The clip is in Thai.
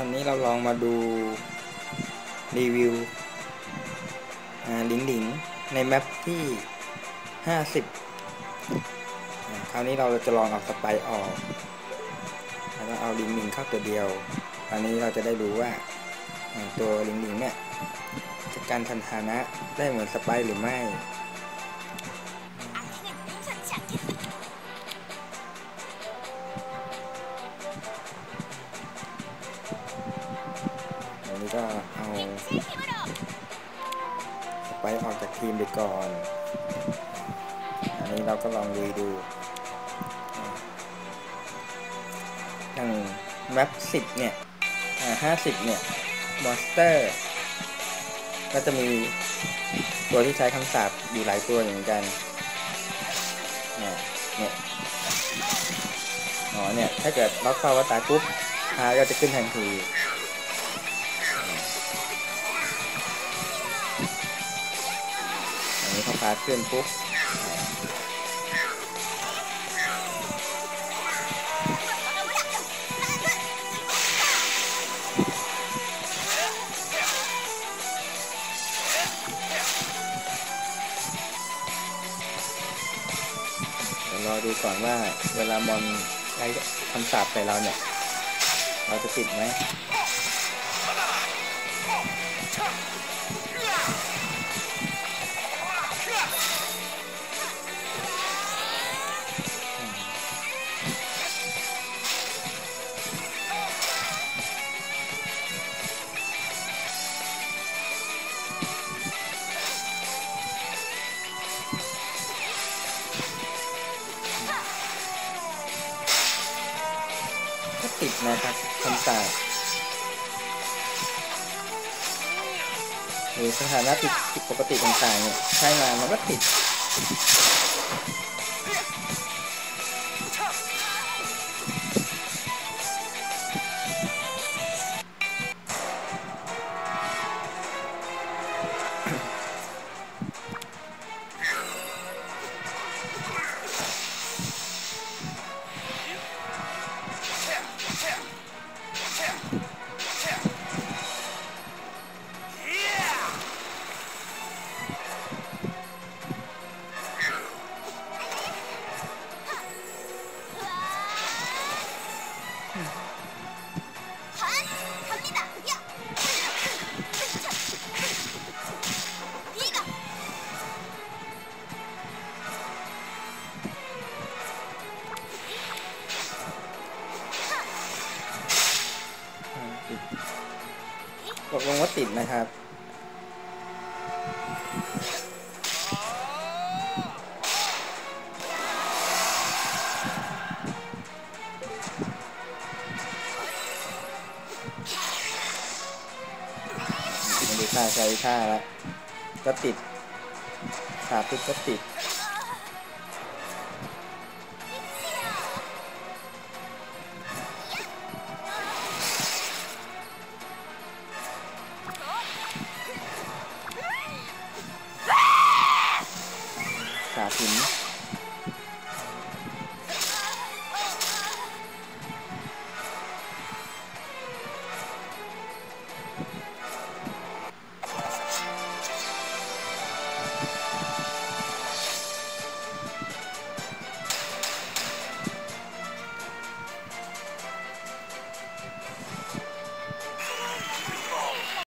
ันนี้เราลองมาดูรีวิวลิงลิงในแมปที่ 50 คราวนี้เราจะลองเอาสไปร์ออก แล้วก็เอาลิงลิงเข้าตัวเดียวคราวนี้เราจะได้รู้ว่าตัวลิงลิงเนี่ยจะการทันทานะได้เหมือนสไปร์หรือไม่ ก็เอาสไปออกจากทีมไปก่อน อันนี้เราก็ลองลุยดูอย่างแมปสิบเนี่ยห้าสิบเนี่ยมอนสเตอร์ก็จะมีตัวที่ใช้คำสาปอยู่หลายตัวเหมือนกัน เนี่ย เนี่ยอ๋อเนี่ย ถ้าเกิดล็อกเข้าว่าตายปุ๊บฮาร์ก็จะขึ้นทันที อันนี้พอพาขึ้นปุ๊บเดี๋ยวรอดูก่อนว่าเวลามอนใช้คำสาปใส่เราเนี่ย เราจะติดไหม ถ้าติดนะครับคำสาปหรือสถานะผิดปกติต่างๆเนี่ยใช้มามันก็ติด Yeah. ติดตกลงว่าติดนะครับมันดูท่าใช้ท่าแล้วก็ติดขาปุ๊บก็ติด ขาถึง